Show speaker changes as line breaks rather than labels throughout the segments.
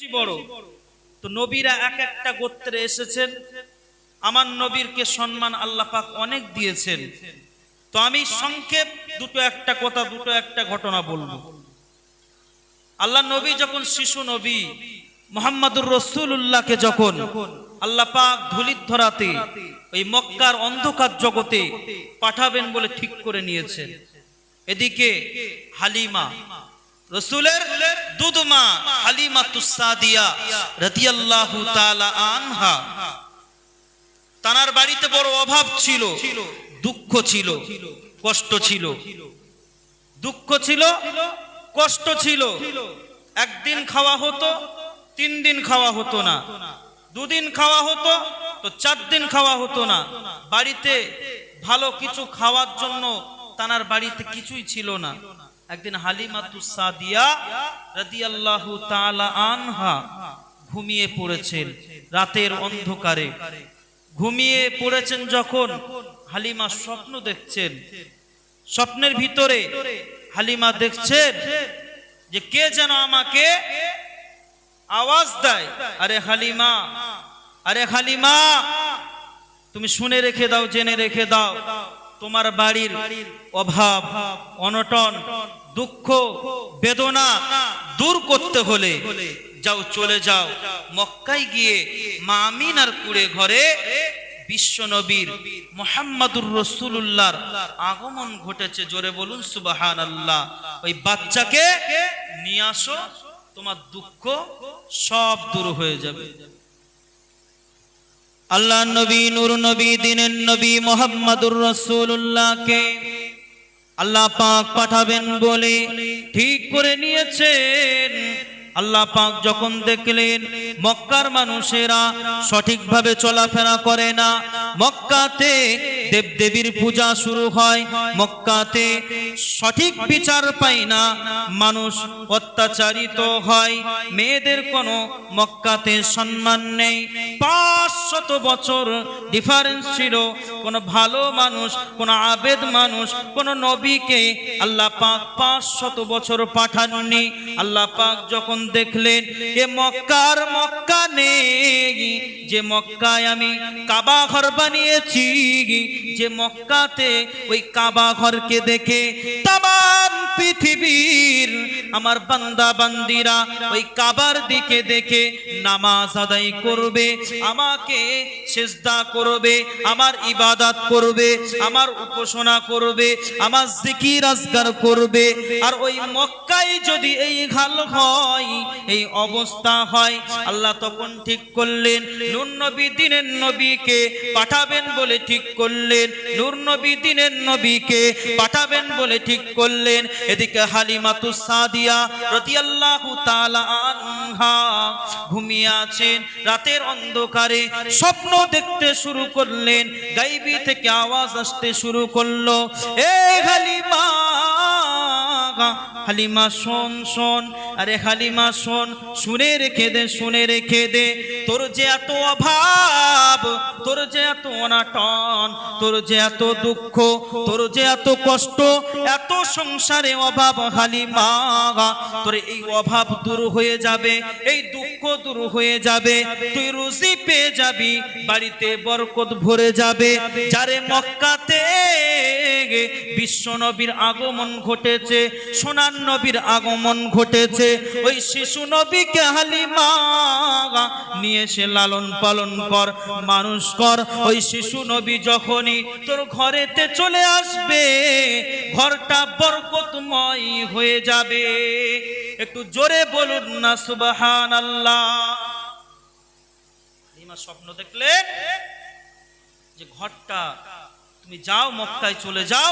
বড়। তো নবীরা এক একটা গোত্রে এসেছেন। আমার নবীরকে সম্মান আল্লাহ পাক অনেক দিয়েছেন। তো আমি সংক্ষেপ দুটো একটা কথা, দুটো একটা ঘটনা আল্লাহ নবী যখন শিশু নবী, মোহাম্মদুর রসুল্লাহকে যখন আল্লাহ পাক ধুলিত ধরাতে, ওই মক্কার অন্ধকার জগতে পাঠাবেন বলে ঠিক করে নিয়েছেন। এদিকে হালিমা রসুলের দুধমা হালিমা তুসাদিয়া রাদিয়াল্লাহু তাআলা আনহা। তানার বাড়িতে বড় অভাব ছিল, দুঃখ ছিল, কষ্ট ছিল। দুঃখ ছিল, কষ্ট ছিল। একদিন খাওয়া হতো, তিন দিন খাওয়া হতো না। দুদিন খাওয়া হতো, তো চার দিন খাওয়া হতো না। বাড়িতে ভালো কিছু খাওয়ার জন্য তানার বাড়িতে কিছুই ছিল না। একদিন আনহা ঘুমিয়ে পড়েছেন, রাতের অন্ধকারে। ঘুমিয়ে পড়েছেন যখন হালিমা স্বপ্ন দেখছেন। স্বপ্নের ভিতরে হালিমা দেখছেন যে কে যেন আমাকে আওয়াজ দেয়, আরে হালিমা আরে হালিমা, তুমি শুনে রেখে দাও, জেনে রেখে দাও। তোমার বাড়ির অভাব, অনটন, দুঃখ, বেদনা দূর করতে হলে যাও চলে যাও। মক্কায় গিয়ে মা কুড়ে ঘরে বিশ্ব নবীর মোহাম্মদুর রসুল্লাহর আগমন ঘটেছে। জোরে বলুন সুবাহান আল্লাহ ওই বাচ্চাকে নিয়ে আসো, তোমার দুঃখ সব দূর হয়ে যাবে। আল্লাহ নবী, নূর নবী, দিনের নবী মোহাম্মদুর রসুল্লাহকে আল্লাহ পাক পাঠাবেন বলে ঠিক করে নিয়েছেন। আল্লাহ পাক যখন দেখলেন মক্কার মানুষেরা সঠিকভাবে চলাফেরা করে না, মক্কাতে দেবদেবীর পূজা শুরু হয়। মক্কাতে সঠিক বিচার পায় না। মানুষ অত্যাচারিত হয়। মেয়েদের কোনো মক্কাতে সম্মান নেই। পাঁচশত বছর ডিফারেন্স ছিল। কোনো ভালো মানুষ, কোনো আবেদ মানুষ, কোনো নবীকে আল্লাহ পাক পাঁচশত বছর পাঠাননি। আল্লাহ পাক যখন দেখলেন এ মক্কার মক্কা নেই, যে মক্কায় আমি কাবা ঘর বানিয়েছি যে মক্কাতে ওই কাবা ঘরকে দেখে তাম পৃথিবীর আমার বান্দা বান্দিরা ওই কাবার দিকে দেখে নামাজ আদায় করবে, আমাকে সেজদা করবে, আমার ইবাদত করবে, আমার উপাসনা করবে, আমার জিকির আজগার করবে। আর ওই মক্কায় যদি এই হাল হয়, এই অবস্থা হয়, আল্লাহ তখন ঠিক করলেন, নূর নবী দিনের নবীকে পাঠাবেন বলে ঠিক করলেন, নূর নবী দিনের নবীকে পাঠাবেন বলে ঠিক করলেন। এদিকে হালিমাতু সাদিয়া রাদিয়াল্লাহু তাআলা আনহা ঘুমিয়ে আছেন রাতের অন্ধকারে স্বপ্ন দেখতে শুরু করলেন, গাইবি থেকে আওয়াজ আসতে শুরু করল, এ হালিমা হালিমা, শোন শোন। আরে হালিমা, শোন। শুনে রেখে দে, শুনে রেখে দে। তোর যে এত অভাব, তোর যে এত অনাটন, তোর যে এত দুঃখ, তোর যে এত কষ্ট, এত সংসারে অভাব হালিমা। তোর এই অভাব দূর হয়ে যাবে, এই দুঃখ দূর হয়ে যাবে। তুই রুজি পেয়ে যাবি, বাড়িতে বরকত ভরে যাবে। যারে মক্কাতে বিশ্ব নবীর আগমন ঘটেছে, সোনার নবীর আগমন ঘটেছে, ওই শিশু নবীকে হালিমা নিয়ে এসে লালন পালন কর, মানুষ কর। ওই শিশু নবী যখনই তোর ঘরেতে চলে আসবে, ঘরটা বরকতময় হয়ে যাবে। একটু জোরে বলুন না সুবাহান আল্লাহ স্বপ্ন দেখলে যে ঘরটা তুমি যাও, মক্কায় চলে যাও,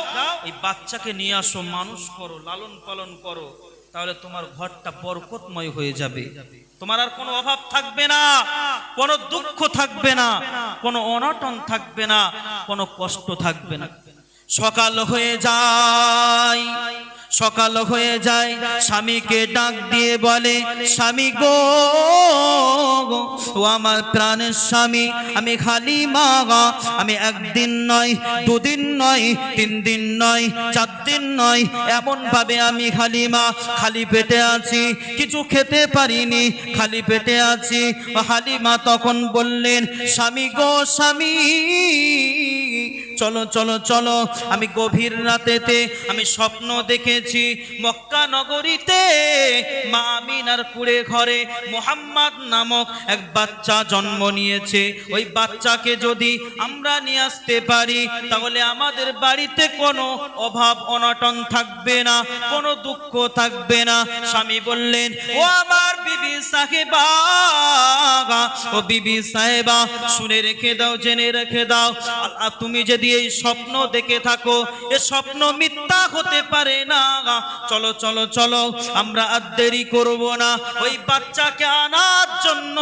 এই বাচ্চাকে নিয়ে আসো, মানুষ করো, লালন পালন করো, তাহলে তোমার ঘরটা বরকতময় হয়ে যাবে। তোমার আর কোনো অভাব থাকবে না, কোনো দুঃখ থাকবে না, কোনো অনটন থাকবে না, কোনো কষ্ট থাকবে না। সকাল হয়ে যায় সকাল হয়ে যায়, স্বামীকে ডাক দিয়ে বলে, স্বামী গো, ও আমার প্রাণের স্বামী, আমি খালি মাগা আমি একদিন নয়, দুদিন নয়, তিন দিন নয়, চার দিন নয় এমন ভাবে আমি খালি মা, খালি পেটে আছি, কিছু খেতে পারিনি, খালি পেটে আছি। হালিমা তখন বললেন, স্বামী গো, স্বামী চলো চলো চলো। আমি গভীর রাতেতে আমি স্বপ্ন দেখেছি মক্কা নগরীতে। মা আমিনার কুড়ে ঘরে মোহাম্মদ নামক এক বাচ্চা জন্ম নিয়েছে। ওই বাচ্চাকে যদি আমরা নিয়ে আসতে পারি, তাহলে আমাদের বাড়িতে কোনো অভাব অনটন থাকবে না, কোনো দুঃখ থাকবে না। স্বামী বললেন, ও আমার বিবি সাহেবা, ও বিবি সাহেবা, শুনে রেখে দাও, জেনে রেখে দাও। আল্লাহ, তুমি যদি এই স্বপ্ন দেখে থাকো, এ স্বপ্ন মিথ্যা হতে পারে না চলো চলো চলো, আমরা আর দেরি করব না, ওই বাচ্চাকে আনার জন্য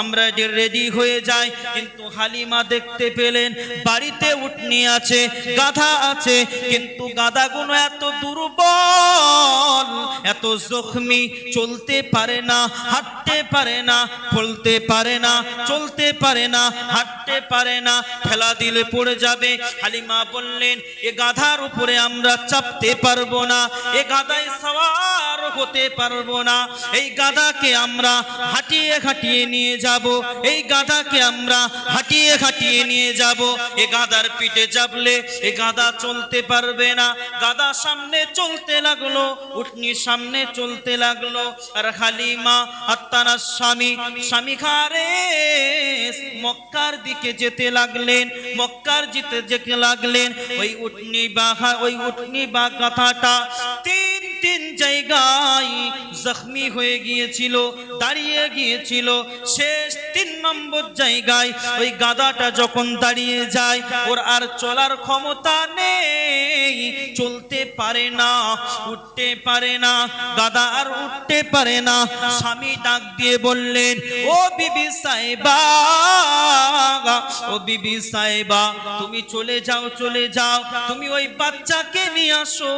আমরা যে রেডি হয়ে যাই, কিন্তু হালিমা দেখতে পেলেন, বাড়িতে উঠনি আছে, গাধা আছে, কিন্তু গাধাগুলো এত দুর্বল, এত জখমি, চলতে পারে না, হাঁটতে পারে না, ফলতে পারে না, চলতে পারে না, হাঁটতে পারে না, ঠেলা দিলে পড়ে যাবে। হালিমা বললেন, এ গাধার উপরে আমরা চাপতে পারব না, এ গাধায় সওয়ার হতে পারব না। এই গাধাকে আমরা হাঁটিয়ে হাঁটিয়ে নিয়ে যাব। এই গাধাকে আমরা হাঁটিয়ে হাঁটিয়ে নিয়ে যাব। এ গাধার পিঠে চাপলে এ গাধা চলতে পারবে না। গাধা সামনে চলতে লাগল, উঠনি সামনে চলতে লাগল। আর হালিমা আত্মানার স্বামী স্বামী খারে মক্কার দিকে যেতে লাগলেন, মক্কার যেতে যেতে লাগলেন। ওই উঠনি বা ওই উঠনি বা কথাটা তিন জায়গায় জখমি হয়ে গিয়েছিল, দাঁড়িয়ে গিয়েছিল। শেষ তিন নম্বর জায়গায় ওই গাদাটা যখন দাঁড়িয়ে যায়, ওর আর চলার ক্ষমতা নেই। চলতে পারে না, উঠতে পারে না গাদা আর উঠতে পারে না। স্বামী ডাক দিয়ে বললেন, ও বিবি ও বিবি তুমি চলে যাও চলে যাও, তুমি ওই বাচ্চাকে নিয়ে আসো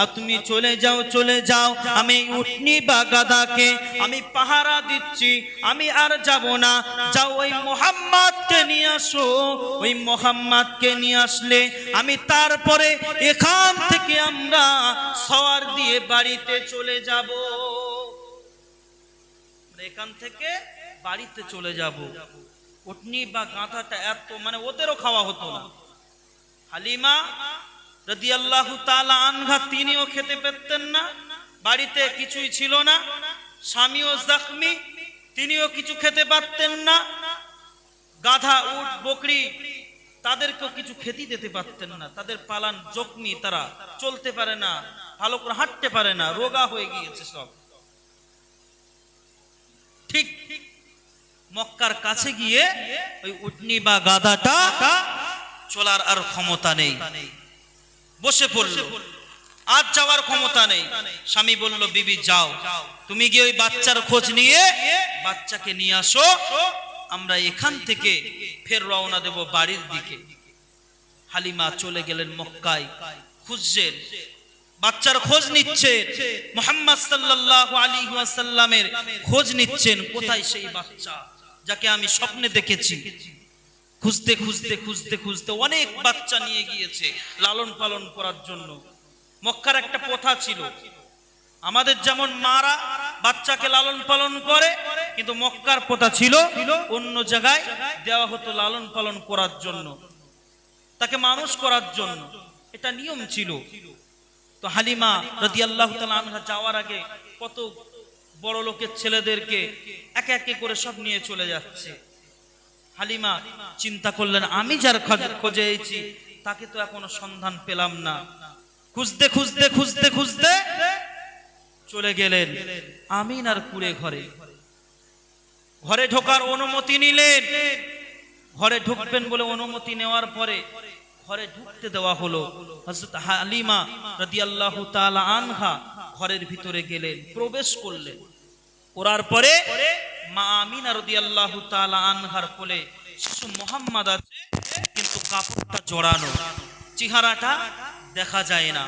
আর তুমি চলে যাও চলে যাও, আমি উঠনি বা গাদাকে, আমি পাহারা দিচ্ছি, আমি আর যাব না। যাও ওই মোহাম্মদকে নিয়ে আসো। ওই মোহাম্মদকে নিয়ে আসলে আমি তারপরে এখান থেকে আমরা সওয়ার দিয়ে বাড়িতে চলে যাব। এখান থেকে বাড়িতে চলে যাব। উটনি বা গাঁথাটা এত মানে ওদেরও খাওয়া হতো না। হালিমা যদি আল্লাহ আনঘা তিনিও খেতে পেতেন না। বাড়িতে কিছুই ছিল না। স্বামীও জখমি, তিনিও কিছু খেতে পারতেন না। গাধা, উট, বকরি তাদেরকেও কিছু খেতে দিতে পারতেন না। তাদের পালান জখমি, তারা চলতে পারে না, ভালো করে হাঁটতে পারে না, রোগা হয়ে গিয়েছে সব। ঠিক মক্কার কাছে গিয়ে ওই উটনি বা গাধাটা চলার আর ক্ষমতা নেই। বসে পড়ল। আর যাওয়ার ক্ষমতা নেই। স্বামী বলল, বিবি, যাও। তুমি গিয়ে ওই বাচ্চার খোঁজ নিয়ে বাচ্চাকে নিয়ে আসো। আমরা এখান থেকে ফের রওনা দেব বাড়ির দিকে। হালিমা চলে গেলেন মক্কায়। খুঁজছেন, বাচ্চার খোঁজ নিচ্ছেন, মোহাম্মদ সাল্লাল্লাহু আলাইহি ওয়াসাল্লামের খোঁজ নিচ্ছেন, কোথায় সেই বাচ্চা যাকে আমি স্বপ্নে দেখেছি। খুঁজতে খুঁজতে খুঁজতে খুঁজতে অনেক বাচ্চা নিয়ে গিয়েছে লালন পালন করার জন্য। মক্কার একটা প্রথা ছিল আমাদের যেমন মারা বাচ্চাকে লালন পালন করে, কিন্তু মক্কার প্রথা ছিল অন্য জায়গায় দেওয়া হতো লালন পালন করার জন্য, তাকে মানুষ করার জন্য। এটা নিয়ম ছিল। তো হালিমা রাদি আল্লাহ আনহা যাওয়ার আগে কত বড় লোকের ছেলেদেরকে একে একে করে সব নিয়ে চলে যাচ্ছে। হালিমা চিন্তা করলেন, আমি যার খোঁজ- তাকে তো এখনও সন্ধান পেলাম না। খুঁজতে খুঁজতে খুঁজতে খুঁজতে চলে গেলেন। আমিন আর কুড়ে ঘরে। ঘরে ঢোকার অনুমতি নিলেন। ঘরে ঢুকবেন বলে অনুমতি নেওয়ার পরে ঘরে ঢুকতে দেওয়া হলো। হযরত হালিমা রাদিয়াল্লাহু তাআলা আনহা ঘরের ভিতরে গেলেন, প্রবেশ করলেন। করার পরে মা আমিনা রাদিয়াল্লাহু তাআলা আনহার কোলে শিশু মোহাম্মদ আছে, কিন্তু কাপড়টা জড়ানো, চেহারাটা দেখা যায় না।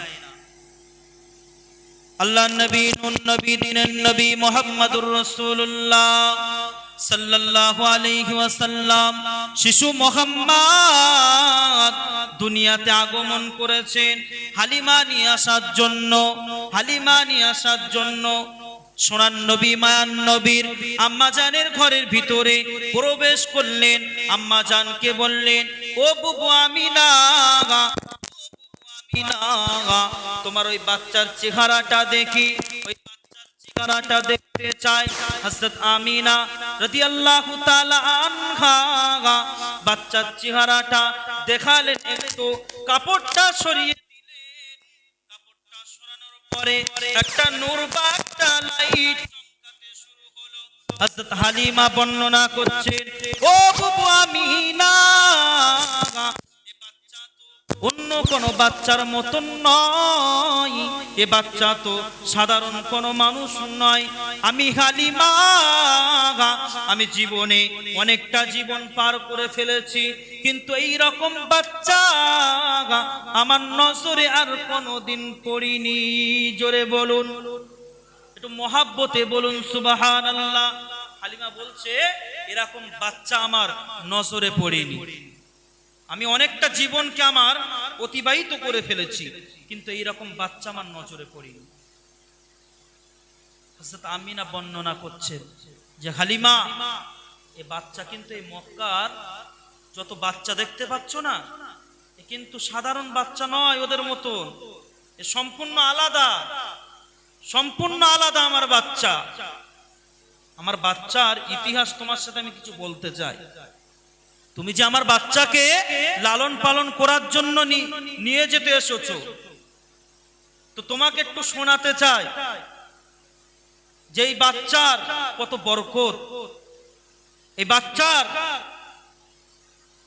আল্লাহ নবী নুন নবী, দিনের নবী মোহাম্মদুর রসুল্লাহ সাল্লাল্লাহু আলাইহি ওয়াসাল্লাম শিশু মোহাম্মদ দুনিয়াতে আগমন করেছেন। হালিমা নিয়ে আসার জন্য, হালিমা নিয়ে আসার জন্য সোনার নবী মায়ান নবীর আম্মা জানের ঘরের ভিতরে প্রবেশ করলেন। আম্মা জানকে বললেন, ও বুবু আমিনা আমিনা, তোমার ওই বাচ্চার চেহারাটা দেখি বাচ্চার চেহারাটা দেখালেন একটু কাপড়টা সরিয়ে পরে একটা নূর বা লাইট হালিমা বর্ণনা করছেন ও বুবু আমিনা বাচ্চা অন্য কোন বাচ্চার মতন নয়। এ বাচ্চা তো সাধারণ কোন মানুষ নয়। আমি হালিমা আমি জীবনে অনেকটা জীবন পার করে ফেলেছি। কিন্তু এই রকম বাচ্চা আমার নজরে আর কোনোদিন পড়িনি। জোরে বলুন। একটু মহাব্বতে বলুন সুবাহান আল্লাহ হালিমা বলছে, এরকম বাচ্চা আমার নজরে পড়েনি। আমি অনেকটা জীবনকে আমার অতিবাহিত করে ফেলেছি, কিন্তু এইরকম বাচ্চা আমার নজরে পড়িনি। হযরত আমিনা বর্ণনা করছেন যে, হালিমা, এ বাচ্চা কিন্তু এই মক্কার যত বাচ্চা দেখতে পাচ্ছ না, এ কিন্তু সাধারণ বাচ্চা নয় ওদের মতন। এ সম্পূর্ণ আলাদা সম্পূর্ণ আলাদা আমার বাচ্চা। আমার বাচ্চার ইতিহাস তোমার সাথে আমি কিছু বলতে চাই। তুমি যে আমার বাচ্চাকে লালন পালন করার জন্য নিয়ে যেতে এসেছ, তো তোমাকে একটু শোনাতে চাই। যে এই বাচ্চার কত বরকত, এই বাচ্চার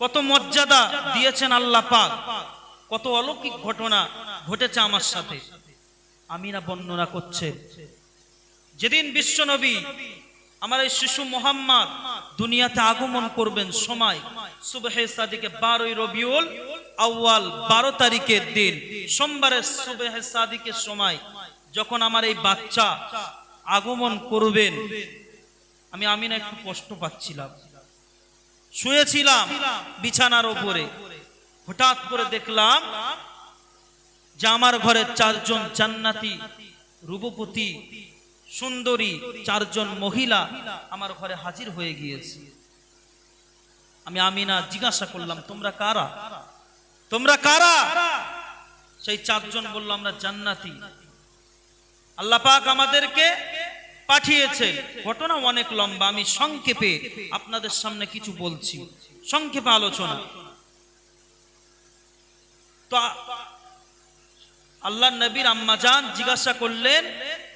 কত মর্যাদা দিয়েছেন আল্লাহ পাক, কত অলৌকিক ঘটনা ঘটেছে আমার সাথে। আমি না বর্ণনা করছে, যেদিন বিশ্বনবী আমার এই শিশু মোহাম্মদ দুনিয়াতে আগমন করবেন সময় সুবহে সাদিকে বারোই রবিউল আউয়াল বারো তারিখের দিন সোমবারের সুবহে সাদিকের সময় যখন আমার এই বাচ্চা আগমন করবেন, আমি আমিনা একটু কষ্ট পাচ্ছিলাম। শুয়েছিলাম বিছানার ওপরে হঠাৎ করে দেখলাম যে আমার ঘরে চারজন জান্নাতি রূপপতি সুন্দরী চারজন মহিলা আমার ঘরে হাজির হয়ে গিয়েছে। আমি আমিনা জিজ্ঞাসা করলাম তোমরা কারা? তোমরা কারা? সেই চারজন বলল আমরা জান্নাতি। আল্লাহ পাক আমাদেরকে পাঠিয়েছেন। ঘটনা অনেক লম্বা আমি সংক্ষেপে আপনাদের সামনে কিছু বলছি। সংক্ষেপে আলোচনা। তো আল্লাহ নবীর আম্মাজান জিজ্ঞাসা করলেন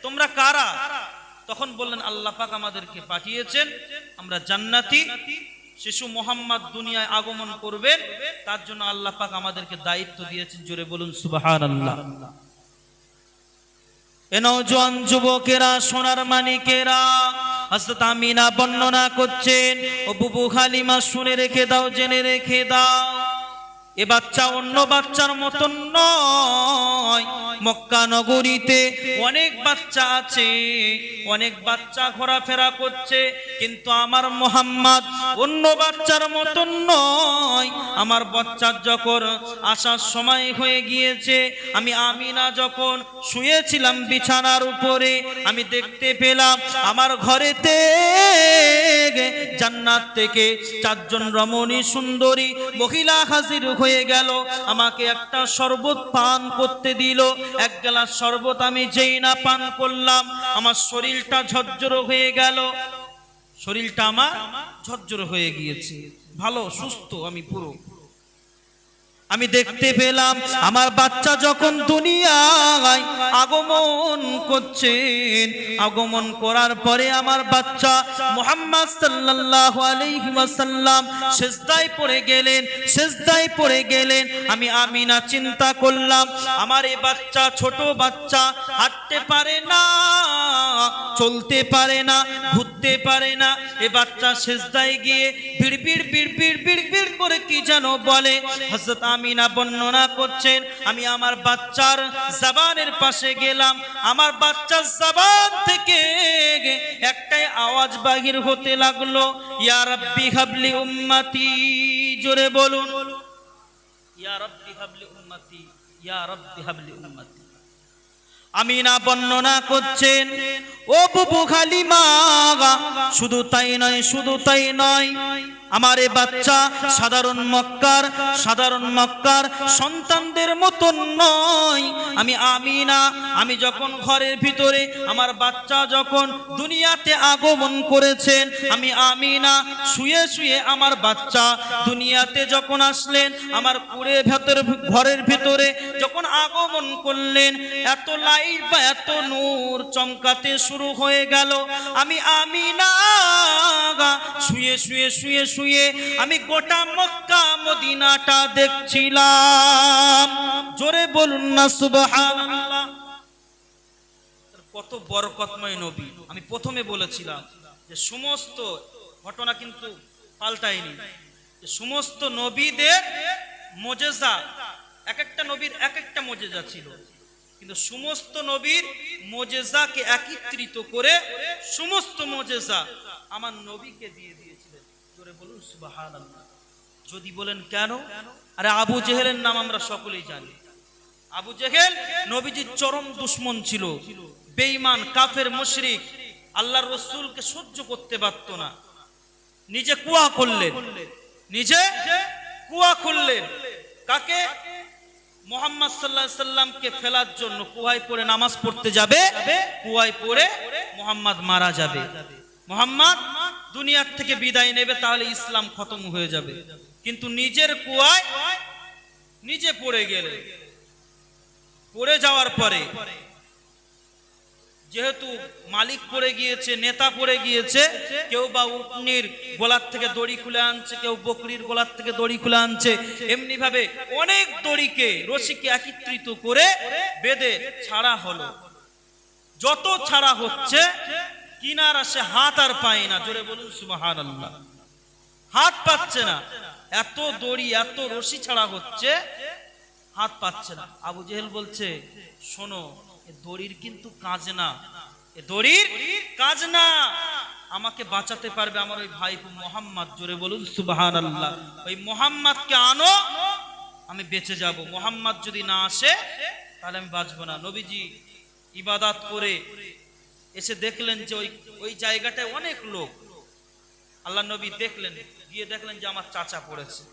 তোমরা কারা? তখন বললেন আল্লাহ পাক আমাদেরকে পাঠিয়েছেন আমরা জান্নাতি। শিশু মোহাম্মদ দুনিয়ায় আগমন করবেন তার জন্য আল্লাহ পাক আমাদেরকে দায়িত্ব দিয়েছেন। জোরে বলুন সুবাহান আল্লাহ নৌজন যুবকেরা, সোনার মানিকেরা, হযরত আমিনা বর্ণনা করছেন, ও বুবু খালিমা শুনে রেখে দাও, জেনে রেখে দাও। এ বাচ্চা অন্য বাচ্চার মতন নয়। মক্কা নগরীতে অনেক বাচ্চা আছে, অনেক বাচ্চা ঘোরাফেরা করছে, কিন্তু আমার মোহাম্মদ অন্য বাচ্চার মতন নয়। আমার বাচ্চার যখন আসার সময় হয়ে গিয়েছে, আমি আমিনা যখন শুয়েছিলাম বিছানার উপরে, আমি দেখতে পেলাম আমার ঘরেতে জান্নাত থেকে চারজন রমণী সুন্দরী মহিলা হাজির হয়ে গেল। আমাকে একটা শরবত পান করতে দিল। এক গ্লাস শরবত আমি যেই না পান করলাম, আমার শরীরটা ঝরঝর হয়ে গেল। শরীরটা আমার ঝরঝর হয়ে গিয়েছে। ভালো, সুস্থ, আমি পুরো। আমি দেখতে পেলাম, আমার বাচ্চা যখন দুনিয়ায় আগমন করছেন, আগমন করার পরে আমার বাচ্চা মোহাম্মদ সাল্লাল্লাহু আলাইহি ওয়াসাল্লাম সেজদায় পড়ে গেলেন। সেজদায় পড়ে গেলেন। আমি আমিনা চিন্তা করলাম, আমার এই বাচ্চা ছোট বাচ্চা হাঁটতে পারে না, চলতে পারে না, ঘুরতে পারে না। এ বাচ্চা সেজদায় গিয়ে বিড় বিড় বিড় বিড় বিড় বিড় করে কি যেন বলে। হযরত আমিনা বর্ণনা করছেন, আমি আমার বাচ্চার জবানের পাশে গেলাম। আমার বাচ্চার জবান থেকে একটাই আওয়াজ বাহির হতে লাগল, ইয়া রাব্বি হাবলি উম্মতি। জোরে বলুন। আমি না বর্ণনা করছেন ও বুবু খালিমা শুধু তাই নয়, শুধু তাই নয়, আমার এ বাচ্চা, সাধারণ মক্কার সাধারণ মক্কার সন্তানদের মতন নয়। আমি আমি না আমি যখন ঘরের ভিতরে, আমার বাচ্চা যখন দুনিয়াতে আগমন করেছেন, আমি আমি না শুয়ে শুয়ে আমার বাচ্চা দুনিয়াতে যখন আসলেন, আমার কুড়ে ভেতর, ঘরের ভিতরে যখন আগমন করলেন, এত লাইট বা এত নূর চমকাতে হয়ে গেল। আমি আমিনা শুয়ে শুয়ে শুয়ে শুয়ে আমি গোটা মক্কা, মদিনাটা দেখছিলাম। জোরে বলুন না, সুবহানাল্লাহ। কত বরকতময় নবী। আমি প্রথমে বলেছিলাম যে সমস্ত ঘটনা কিন্তু পাল্টায়নি। সমস্ত নবীদের মোজেজা, এক একটা নবীর এক একটা মোজেজা ছিল। কিন্তু সমস্ত নবীর মোজেজাকে একত্রিত করে সমস্ত মোজেজা আমার নবীকে দিয়ে দিয়েছিলেন। জোরে বলুন, সুবহানাল্লাহ। যদি বলেন কেন? আরে আবু জেহেলের নাম আমরা সকলেই জানি। আবু জেহেল নবীজির চরম দুশ্মন ছিল, বেঈমান, কাফের, মুশরিক। আল্লাহর রসুলকে সহ্য করতে পারত না। নিজে কুয়া করলেন নিজে কুয়া খুললেন। কাকে? মোহাম্মদ সাল্লাহ সাল্লামকে ফেলার জন্য কুয়ায় পরে নামাজ পড়তে যাবে কুয়ায় পরে মোহাম্মদ মারা যাবে। মোহাম্মদ দুনিয়ার থেকে বিদায় নেবে তাহলে ইসলাম খতম হয়ে যাবে। কিন্তু নিজের কুয়ায় নিজে পড়ে গেলে পড়ে যাওয়ার পরে যেহেতু মালিক পড়ে গিয়েছে, নেতা পড়ে গিয়েছে, কেউ বা উটনির গোলার থেকে দড়ি খুলে আনছে, কেউ বকরির গোলার থেকে দড়ি খুলে আনছে এমনি ভাবে অনেক দড়িকে রশিকে একত্রিত করে বেঁধে ছাড়া হলো। যত ছাড়া হচ্ছে, কিনার আসে হাত আর পায় না। জোরে বলুন সুবাহান আল্লাহ হাত পাচ্ছে না। এত দড়ি, এত রশি ছাড়া হচ্ছে, হাত পাচ্ছে না। আবু জেহেল বলছে, শোনো দড়ির কিন্তু কাজ না। এ দড়ির কাজ না। আমাকে বাঁচাতে পারবে আমার ওই ভাই মোহাম্মদ, জোরে বলুন সুবাহান আল্লাহ ওই মোহাম্মদকে আনো, আমি বেঁচে যাব। মোহাম্মদ যদি না আসে, তাহলে আমি বাঁচবো না। নবীজি ইবাদাত করে এসে দেখলেন যে ওই ওই জায়গাটায় অনেক লোক। আল্লাহ নবী দেখলেন, গিয়ে দেখলেন যে আমার চাচা পড়েছে।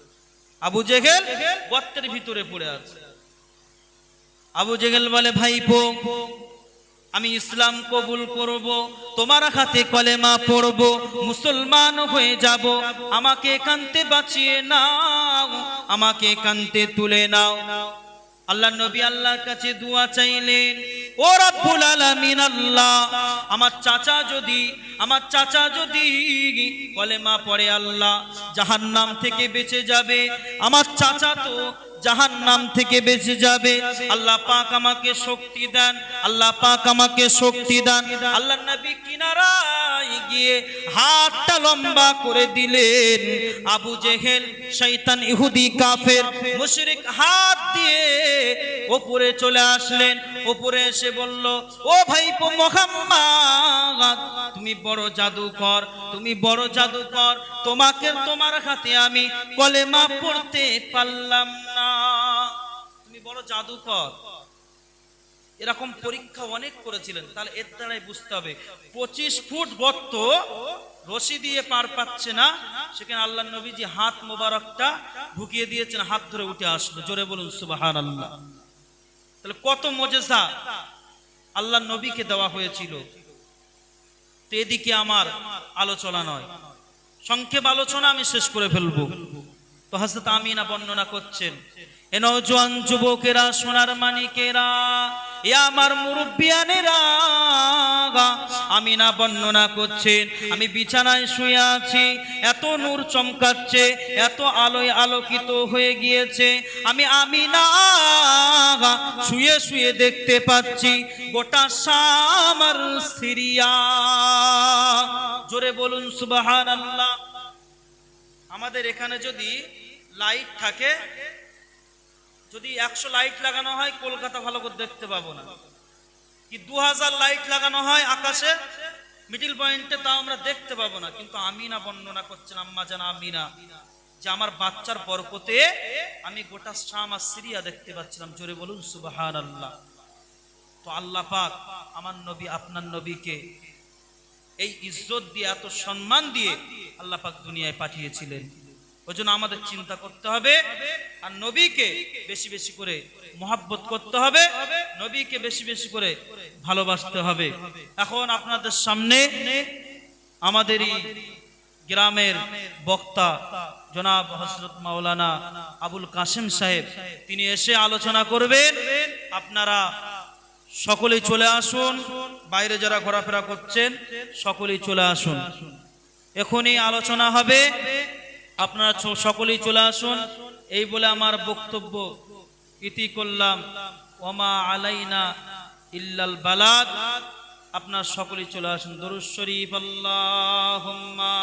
আবু জেহেল গর্তের ভিতরে পড়ে আছে। আবু জেগেল বলে ভাই ভাইপো, আমি ইসলাম কবুল করব, তোমার হাতে কলেমা পড়ব, মুসলমান হয়ে যাব। আমাকে কান্তে বাঁচিয়ে নাও, আমাকে কান্তে তুলে নাও। আল্লাহ নবী আল্লাহর কাছে দোয়া চাইলেন, ও রব্বুল আলামিন আল্লাহ, আমার চাচা যদি, আমার চাচা যদি কলেমা পড়ে আল্লাহ, জাহান্নাম থেকে বেঁচে যাবে। আমার চাচা তো জাহান নাম থেকে বেঁচে যাবে। আল্লাহ পাক আমাকে শক্তি দেন, আল্লাহ পাক আমাকে শক্তি দেন। আল্লাহ নবী কিনারায় গিয়ে হাতটা লম্বা করে দিলেন। আবু জেহেল শৈতান ইহুদি, কাফের, মুশরিক হাত দিয়ে ওপরে চলে আসলেন। ওপরে এসে বলল, ও ভাই মোহাম্মদ, তুমি বড় জাদুকর, তুমি বড় জাদুকর, তোমাকে তোমার হাতে আমি কলেমা পড়তে পারলাম না। তুমি বড় জাদুকর এরকম পরীক্ষা অনেক করেছিলেন, তাহলে এর দ্বারাই বুঝতে হবে। পঁচিশ ফুট গর্ত, রশি দিয়ে পার পাচ্ছে না, সেখানে আল্লাহ নবীজি হাত মোবারকটা ঢুকিয়ে দিয়েছেন, হাত ধরে উঠে আসলো। জোরে বলুন সুবাহান আল্লাহ তাহলে কত মজেসা আল্লাহ নবীকে দেওয়া হয়েছিল। তো এদিকে আমার আলোচনা নয়। সংক্ষেপ আলোচনা আমি শেষ করে ফেলব। তো হাজরত আমিনা বর্ণনা করছেন, এ নওজোয়ান যুবকেরা, সোনার মানিকেরা এ আমার মুরব্বিয়ানেরা আমিনা বর্ণনা করছেন আমি বিছানায় শুয়ে আছি, এত নূর চমকাচ্ছে, এত আলোয় আলোকিত হয়ে গিয়েছে, আমি আমিনা শুয়ে শুয়ে দেখতে পাচ্ছি, গোটা সামার সিরিয়া। জোরে বলুন সুবাহান আল্লাহ আমাদের এখানে যদি লাইট থাকে যদি একশো লাইট লাগানো হয়, কলকাতা ভালো করে দেখতে পাবো না। কি দু হাজার লাইট লাগানো হয় আকাশে মিডিল পয়েন্টে তাও আমরা দেখতে পাবো না। কিন্তু আমিনা বর্ণনা করছেন, আম্মা জান আমিনা, যে আমার বাচ্চার বরকতে আমি গোটা শাম আর সিরিয়া দেখতে পাচ্ছিলাম। জোরে বলুন সুবাহান আল্লাহ তো আল্লাহ পাক আমার নবী, আপনার নবীকে এই ইজ্জত দিয়ে, এত সম্মান দিয়ে আল্লাহ পাক দুনিয়ায় পাঠিয়েছিলেন। ওই জন্য আমাদের চিন্তা করতে হবে। আর নবীকে বেশি বেশি করে মহাব্বত করতে হবে। নবীকে বেশি বেশি করে ভালোবাসতে হবে। এখন আপনাদের সামনে আমাদেরই গ্রামের বক্তা জনাব হজরত মাওলানা আবুল কাসেম সাহেব, তিনি এসে আলোচনা করবেন। আপনারা সকলেই চলে আসুন। বাইরে যারা ঘোরাফেরা করছেন, সকলেই চলে আসুন। এখনই আলোচনা হবে। আপনারা সকলেই চলে আসুন। এই বলে আমার বক্তব্য ইতি করলাম। ওমা আলাইনা ইল্লাল বালাদ আপনার সকলেই চলে আসুন। দরুদ শরীফ আল্লাহুম্মা।